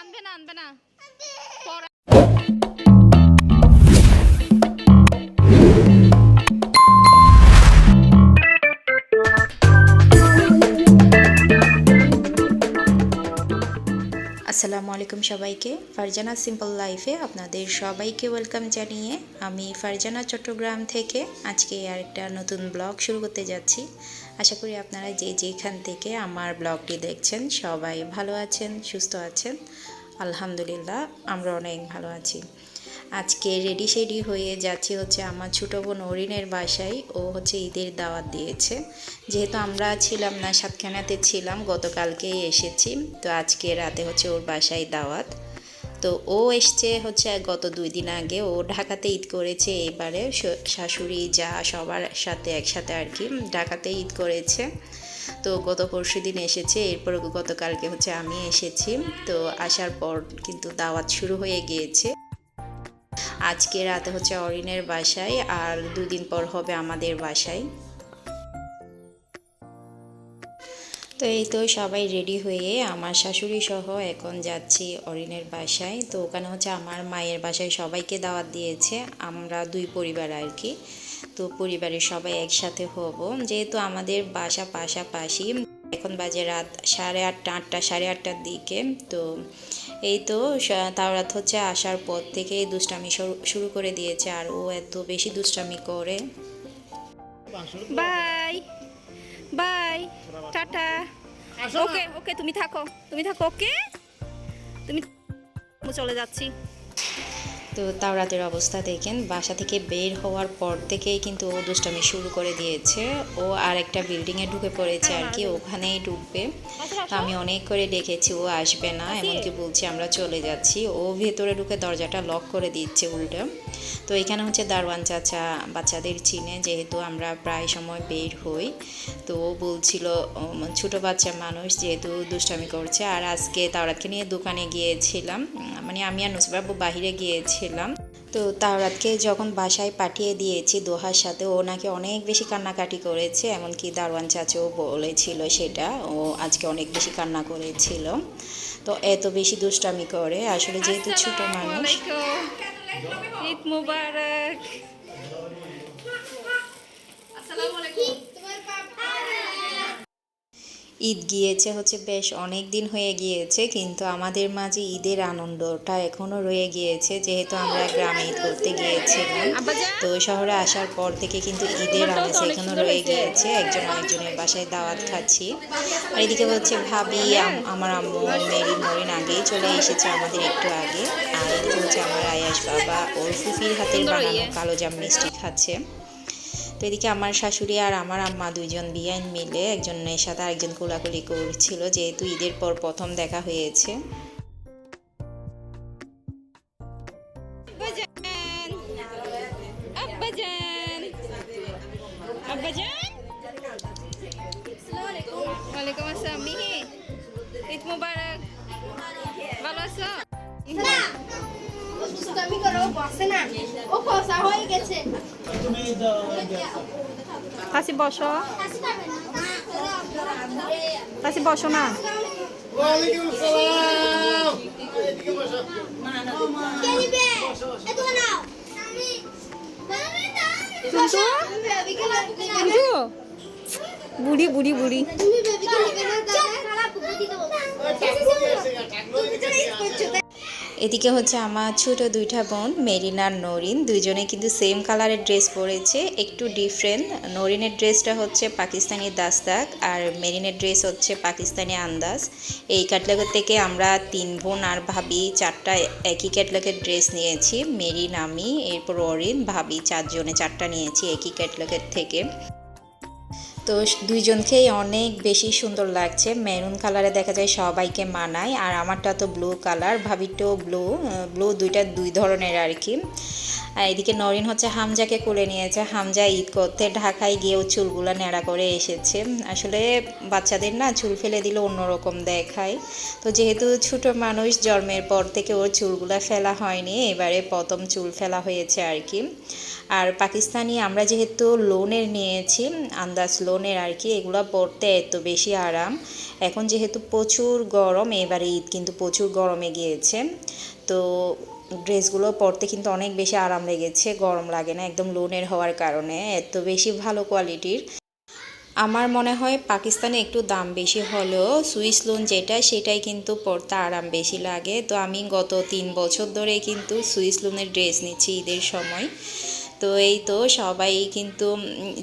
আনবে না আনবে না। আসসালামু আলাইকুম সবাইকে। ফারজানা সিম্পল লাইফে আপনাদের সবাইকে ওয়েলকাম জানিয়ে আমি ফারজানা চট্টগ্রাম থেকে আজকে আরেকটা নতুন ব্লগ শুরু করতে যাচ্ছি। আশা করি আপনারা যে যেখান থেকে আমার ব্লগটি দেখছেন, সবাই ভালো আছেন, সুস্থ আছেন। আলহামদুলিল্লাহ, আমরা অনেক ভালো আছি। আজকে রেডি শেডি হয়ে যাচ্ছি হচ্ছে আমার ছোটো বোন অরিনের বাসায়। ও হচ্ছে ঈদের দাওয়াত দিয়েছে। যেহেতু আমরা ছিলাম না, সাতখানাতে ছিলাম, গতকালকেই এসেছি। তো আজকে রাতে হচ্ছে ওর বাসায় দাওয়াত। তো ও এসছে হচ্ছে গত দুই দিন আগে। ও ঢাকাতে ঈদ করেছে এবারে। শাশুড়ি, যা, সবার সাথে একসাথে আর কি ঢাকাতে ঈদ করেছে। তো গত পরশু দিন এসেছে, এরপর গতকালকে হচ্ছে আমি এসেছি। তো আসার পর কিন্তু দাওয়াত শুরু হয়ে গিয়েছে। আজকে রাতে হচ্ছে অরিনের বাসায়, আর দুদিন পর হবে আমাদের বাসায়। তো এই তো সবাই রেডি হয়ে আমার শাশুড়ি সহ এখন যাচ্ছি অরিনের বাসায়। তো ওখানে হচ্ছে আমার মায়ের বাসায় সবাইকে দাওয়াত দিয়েছে, আমরা দুই পরিবার আর কি। তো পরিবারের সবাই একসাথে হব। যেহেতু আমাদের বাসা পাশাপাশি, এখন বাজে রাত সাড়ে আটটা আটটা, সাড়ে আটটার দিকে। তো এই তো সা- তাওরাত হচ্ছে আসার পর থেকেই দুষ্টামি শুরু করে দিয়েছে, আর ও এত বেশি দুষ্টামি করে। Bye! Bye tata okay okay তুমি থাকো তুমি থাকো ওকে তুমি চলে যাচ্ছি। তো তাওরাতের অবস্থা দেখেন। বাসা থেকে বের হওয়ার পর থেকেই কিন্তু ও দুষ্টামি শুরু করে দিয়েছে। ও আর একটা বিল্ডিংয়ে ঢুকে পড়েছে আর কি, ওখানেই ঢুকবে। তো আমি অনেক করে ডেকেছি, ও আসবে না, এমনকি বলছি আমরা চলে যাচ্ছি। ও ভেতরে ঢুকে দরজাটা লক করে দিচ্ছে উল্টো। তো এখানে হচ্ছে দারওয়ান চাচা বাচ্চাদের চিনে, যেহেতু আমরা প্রায় সময় বের হই। তো ও বলছিল ছোটো বাচ্চা মানুষ, যেহেতু দুষ্টামি করছে। আর আজকে তাওরাতকে নিয়ে দোকানে গিয়েছিলাম। মানে আমি আর নুসবাবু বাহিরে গিয়েছিলাম। তো তাওরাতকে যখন বাসায় পাঠিয়ে দিয়েছি দোহার সাথে ও নাকি অনেক বেশি কান্নাকাটি করেছে এমনকি দারওয়ান চাচাও বলেছিল সেটা ও আজকে অনেক বেশি কান্না করেছিল। তো এত বেশি দুষ্টামি করে আসলে যেহেতু ছোট মানুষ। আসসালামু আলাইকুম। ঈদ গিয়েছে হচ্ছে বেশ অনেক দিন হয়ে গিয়েছে কিন্তু আমাদের মাঝে ঈদের আনন্দটা এখনও রয়ে গিয়েছে যেহেতু আমরা গ্রামে ঈদ করতে গিয়েছিলাম। তো শহরে আসার পর থেকে কিন্তু ঈদের তোমারটাও তো আমেজ অনেক এখনও রয়ে গিয়েছে একজন আরেকজনের বাসায় দাওয়াত খাচ্ছি। আর এদিকে হচ্ছে ভাবি আমার আম্মু মেরি মরিন আগেই চলে এসেছে আমাদের একটু আগে। আর এদিকে হচ্ছে আমার আয়াস বাবা ওর ফুফির হাতের বানানো। কালো জাম মিষ্টি খাচ্ছে। তো এদিকে আমার শাশুড়ি আর আমার আম্মা দুইজন বিয়াইন মিলে একজনের সাথে আরেকজন কোলাকুলি করছিল যেহেতু ঈদের পর প্রথম দেখা হয়েছে। আব্বাজান! আব্বাজান! ওয়ালাইকুম আসসালাম মিহি। ঈদ মুবারক। ভালো আছো? দুষ্টামি করে বসে না। ও হয়ে গেছে। কাছে বসো কাছে বসো না বুড়ি বুড়ি বুড়ি এদিকে হচ্ছে আমার ছোট দুইটা বোন, মেরিন আর নরিন। দুইজনে কিন্তু সেম কালারের ড্রেস পরেছে, একটু ডিফারেন্ট নরিনের ড্রেসটা হচ্ছে পাকিস্তানি দাস্তাক আর মেরিনের ড্রেস হচ্ছে পাকিস্তানি আন্দাজ। এই ক্যাটলগের থেকে আমরা তিন বোন আর ভাবি, চারটা একই ক্যাটলগের ড্রেস নিয়েছি। মেরিন, আমি, এরপর অরিন, ভাবি চারজনে চারটা নিয়েছি একই ক্যাটলগের থেকে। তো দুইজনকেই অনেক বেশি সুন্দর লাগছে। মেরুন কালারে দেখা যায় সবাইকে মানায়। আর আমারটা তো ব্লু কালার ভাবিটো ব্লু ব্লু দুইটা দুই ধরনের আর কি। আর এদিকে নরিন হচ্ছে হামজাকে কোলে নিয়েছে হামজা ঈদ করতে ঢাকায় গিয়েও চুলগুলো ন্যাড়া করে এসেছে। আসলে বাচ্চাদের না চুল ফেলে দিলে অন্যরকম দেখায়। তো যেহেতু ছোট মানুষ, জন্মের পর থেকে ওর চুলগুলো ফেলা হয়নি, এবারে প্রথম চুল ফেলা হয়েছে আর কি। আর পাকিস্তানি আমরা যেহেতু লোনের নিয়েছি, আন্দাজ লোনের আর কি, এগুলো পরতে এত বেশি আরাম। এখন যেহেতু প্রচুর গরম, এবারে ঈদ কিন্তু প্রচুর গরমে গিয়েছে। তো ড্রেসগুলো পরতে কিন্তু অনেক বেশি আরাম লেগেছে, গরম লাগে না, একদম লোনের হওয়ার কারণে, এত বেশি ভালো কোয়ালিটির। আমার মনে হয় পাকিস্তানে একটু দাম বেশি হলেও সুইস লোন যেটা, সেটাই কিন্তু পরতে আরাম বেশি লাগে। তো আমি গত তিন বছর ধরে কিন্তু সুইস লোনের ড্রেস নিচ্ছি ঈদের সময়। তো এই তো সবাই কিন্তু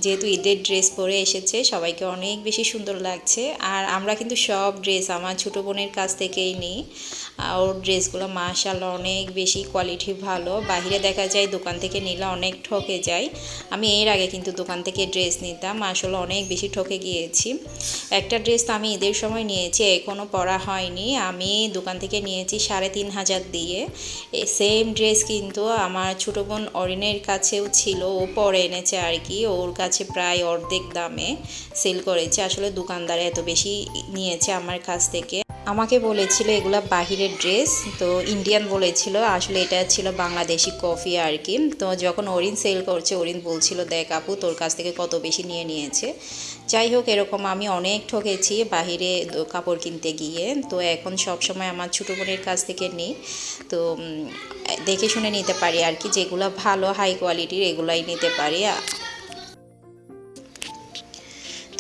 যেহেতু ঈদের ড্রেস পরে এসেছে, সবাইকে অনেক বেশি সুন্দর লাগছে। আর আমরা কিন্তু সব ড্রেস আমার ছোটো বোনের কাছ থেকেই নিই। ওর ড্রেসগুলো মাশাল্লাহ অনেক বেশি কোয়ালিটি ভালো। বাইরে দেখা যায় দোকান থেকে নিলে অনেক ঠকে যায়। আমি এর আগে কিন্তু দোকান থেকে ড্রেস নিতাম আসলে অনেক বেশি ঠকে গিয়েছি। একটা ড্রেস তো আমি ঈদের সময় নিয়েছি এখনও পরা হয়নি। আমি দোকান থেকে নিয়েছি সাড়ে তিন হাজার দিয়ে। সেম ড্রেস কিন্তু আমার ছোটো বোন অরিনের কাছেও ছিল, ও পরে এনেছে আর কি। ওর কাছে প্রায় অর্ধেক দামে সেল করেছে। আসলে দোকানদারে এত বেশি নিয়েছে আমার কাছ থেকে। আমাকে বলেছিল এগুলো বাহিরের ড্রেস তো ইন্ডিয়ান বলেছিল, আসলে এটা ছিল বাংলাদেশি কফি আর কি। তো যখন অরিন সেল করছে, অরিন বলছিল, দেখ আপু, তোর কাছ থেকে কত বেশি নিয়ে নিয়েছে? যাই হোক, এরকম আমি অনেক ঠকেছি বাহিরে কাপড় কিনতে গিয়ে। তো এখন সব সময় আমার ছোটো বোনের কাছ থেকে নিই। তো দেখে শুনে নিতে পারি আর কি, যেগুলো ভালো হাই কোয়ালিটির এগুলাই নিতে পারি।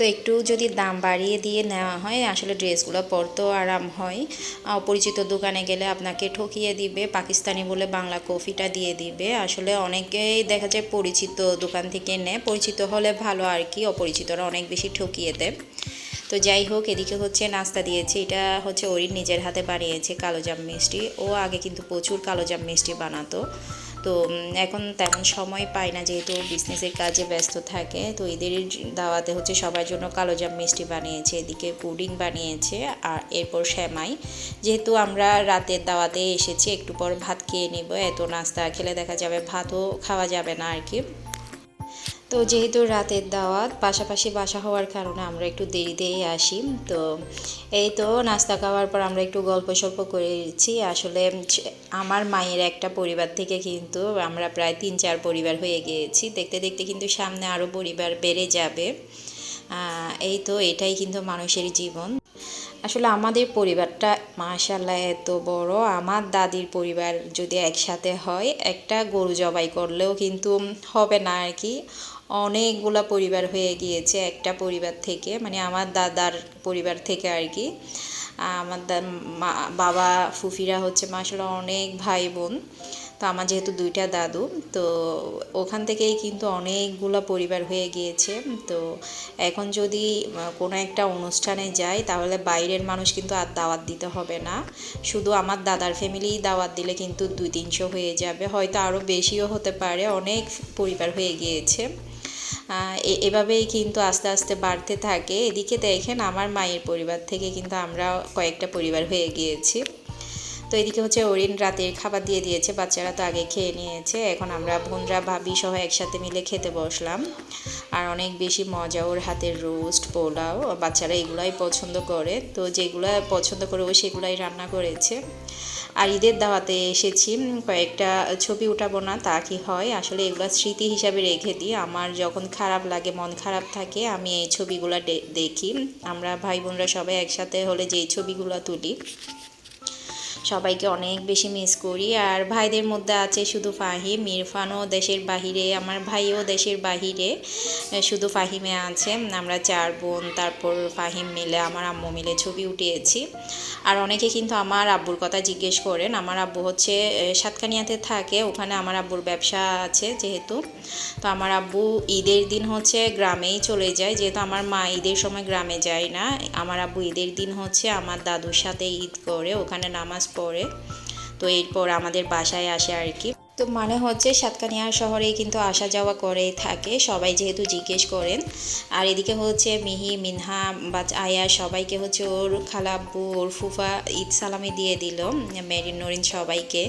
একটু যদি দাম বাড়িয়ে দিয়ে নেওয়া হয়, আসলে ড্রেসগুলো পরতেও আরাম হয়। অপরিচিত দোকানে গেলে আপনাকে ঠকিয়ে দিবে, পাকিস্তানি বলে বাংলা কফিটা দিয়ে দিবে। আসলে অনেকেই দেখা যায় পরিচিত দোকান থেকে নেয় পরিচিত হলে ভালো আর কি, অপরিচিতরা অনেক বেশি ঠকিয়ে দেয়। তো যাই হোক, এদিকে হচ্ছে নাস্তা দিয়েছে, এটা হচ্ছে ওরই নিজের হাতে বানিয়েছে কালোজাম মিষ্টি। ও আগে কিন্তু প্রচুর কালোজাম মিষ্টি বানাতো। তো এখন তেমন সময় পাই না যেহেতু বিজনেসের কাজে ব্যস্ত থাকে। তো এদের দাওয়াতে হচ্ছে সবার জন্য কালোজাম মিষ্টি বানিয়েছে, এদিকে পুডিং বানিয়েছে, আর এরপর শ্যামাই যেহেতু আমরা রাতের দাওয়াতে এসেছি, একটু পর ভাত খেয়ে নিব, এত নাস্তা খেলে দেখা যাবে ভাতও খাওয়া যাবে না আর কি। তো যেহেতু রাতের দাওয়াত, পাশাপাশি বাসা হওয়ার কারণে আমরা একটু দেরিতেই আসি। তো এই তো নাস্তা খাওয়ার পর আমরা একটু গল্প সল্প করেছি। আসলে আমার মায়ের একটা পরিবার থেকে কিন্তু আমরা প্রায় তিন চার পরিবার হয়ে গিয়েছি। দেখতে দেখতে কিন্তু সামনে আরও পরিবার বেড়ে যাবে। এই তো এটাই কিন্তু মানুষের জীবন। আসলে আমাদের পরিবারটা মাশাল্লাহ এত বড়। আমার দাদির পরিবার যদি একসাথে হয়, একটা গরু জবাই করলেও কিন্তু হবে না আর কি। অনেকগুলা পরিবার হয়ে গিয়েছে, একটা পরিবার থেকে মানে আমার দাদার পরিবার থেকে আর কি। আমার বাবা, ফুফিরা হচ্ছে মাসাল্লাহ অনেক ভাই বোন তো আমার যেহেতু দুইটা দাদু, তো ওখান থেকেই কিন্তু অনেকগুলো পরিবার হয়ে গিয়েছে। তো এখন যদি কোনো একটা অনুষ্ঠানে যাই, তাহলে বাইরের মানুষ কিন্তু আর দাওয়াত দিতে হবে না। শুধু আমার দাদার ফ্যামিলিই দাওয়াত দিলে কিন্তু দুই তিনশো হয়ে যাবে। হয়তো আরও বেশিও হতে পারে, অনেক পরিবার হয়ে গিয়েছে। এভাবেই কিন্তু আস্তে আস্তে বাড়তে থাকে। এদিকে দেখেন আমার মায়ের পরিবার থেকে কিন্তু আমরা কয়েকটা পরিবার হয়ে গিয়েছি। তো এদিকে হচ্ছে ওরিন রাতের খাবার দিয়ে দিয়েছে, বাচ্চারা তো আগে খেয়ে নিয়েছে। এখন আমরা বোনরা, ভাবি সহ একসাথে মিলে খেতে বসলাম। আর অনেক বেশি মজা, ওর হাতের রোস্ট, পোলাও, বাচ্চারা এগুলাই পছন্দ করে। তো যেগুলো পছন্দ করে ও সেগুলাই রান্না করেছে। আর ঈদের দাওয়াতে এসেছি। কয়েকটা ছবি উঠাবো না, তা কি হয়? আসলে এগুলো স্মৃতি হিসাবে রেখে দিই। আমার যখন খারাপ লাগে, মন খারাপ থাকে, আমি এই ছবিগুলো দেখি। আমরা ভাই বোনরা সবাই একসাথে হলে যেই ছবিগুলো তুলি, সবাইকে অনেক বেশি মিস করি। আর ভাইদের মধ্যে আছে শুধু ফাহিম, ইরফানও দেশের বাহিরে, আমার ভাইও দেশের বাহিরে শুধু ফাহিমে আছে। আমরা চার বোন, তারপর ফাহিম মিলে, আমার আম্মু মিলে ছবি উঠিয়েছি। আর অনেকে কিন্তু আমার আব্বুর কথা জিজ্ঞেস করেন। আমার আব্বু হচ্ছে সাতকানিয়াতে থাকে, ওখানে আমার আব্বুর ব্যবসা আছে যেহেতু। তো আমার আব্বু ঈদের দিন হচ্ছে গ্রামেই চলে যায়, যেহেতু আমার মা ঈদের সময় গ্রামে যায় না। আমার আব্বু ঈদের দিন হচ্ছে আমার দাদুর সাথে ঈদ করে, ওখানে নামাজ পড়ে। তো এরপর আমাদের বাসায় আসে আর কি। তো মানে হচ্ছে সাতকানিয়া শহরে কিন্তু আসা যাওয়া করে থাকে। সবাই যেহেতু জিজ্ঞেস করেন। আর এদিকে হচ্ছে মিহি, মিনহা বা আয়া সবাইকে হচ্ছে ওর খালাব্বু ওর ফুফা ঈদ সালামি দিয়ে দিল মেরিন নরিন সবাইকে।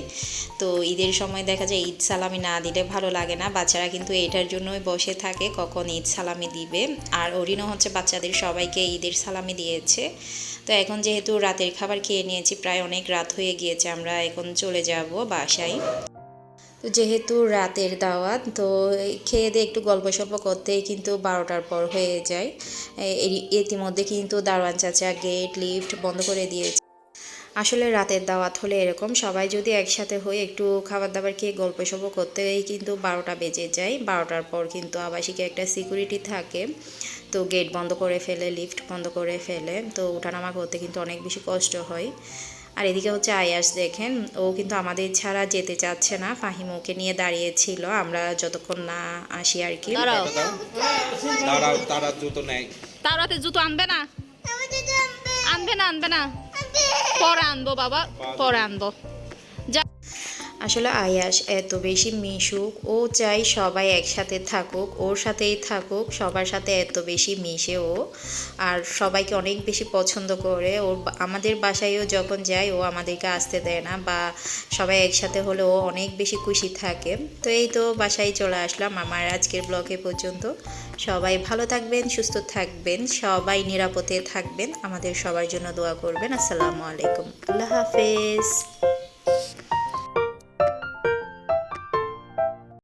তো ঈদের সময় দেখা যায় ঈদ সালামি না দিলে ভালো লাগে না। বাচ্চারা কিন্তু এটার জন্যই বসে থাকে, কখন ঈদ সালামি দিবে। আর অরিনও হচ্ছে বাচ্চাদের সবাইকে ঈদের সালামি দিয়েছে। তো এখন যেহেতু রাতের খাবার খেয়ে নিয়েছি, প্রায় অনেক রাত হয়ে গিয়েছে, আমরা এখন চলে যাব বাসায়। তো যেহেতু রাতের দাওয়াত, তো খেয়ে দিয়ে একটু গল্প সল্প করতেই কিন্তু বারোটার পর হয়ে যায়। ইতিমধ্যে কিন্তু দারোয়ান চাচা গেট লিফট বন্ধ করে দিয়েছে। আসলে রাতের দাওয়াত হলে এরকম, সবাই যদি একসাথে হয়ে একটু খাবার দাবার খেয়ে গল্প সল্প করতেই কিন্তু বারোটা বেজে যায়। বারোটার পর কিন্তু আবাসিকে একটা সিকিউরিটি থাকে, তো গেট বন্ধ করে ফেলে লিফট বন্ধ করে ফেলে, তো ওঠানামা করতে কিন্তু অনেক বেশি কষ্ট হয়। আর এদিকে হচ্ছে আয়াস দেখেন ও কিন্তু আমাদের ছাড়া যেতে চাচ্ছে না। ফাহিম ওকে নিয়ে দাঁড়িয়েছিল আমরা যতক্ষণ না আসি আর কি। দাঁড়াও। তারা তারা জুতো নেয়। তার জুতো আনবে না। আনবে। আনবে না আনবে না। পরে আনব বাবা। পরে আনব। আসলে আয়াস, এত বেশি মিশুক, ও চাই সবাই একসাথে থাকুক, ওর সাথেই থাকুক, সবার সাথে এত বেশি মিশে ও। আর সবাইকে অনেক বেশি পছন্দ করে, ওর আমাদের বাসায়ও যখন যায়, ও আমাদেরকে আসতে দেয় না, বা সবাই একসাথে হলে ও অনেক বেশি খুশি থাকে। তো এই তো বাসায় চলে আসলাম আমার আজকের ব্লগে পর্যন্ত। সবাই ভালো থাকবেন, সুস্থ থাকবেন, সবাই নিরাপদে থাকবেন, আমাদের সবার জন্য দোয়া করবেন। আসসালামু আলাইকুম। আল্লাহ হাফেজ।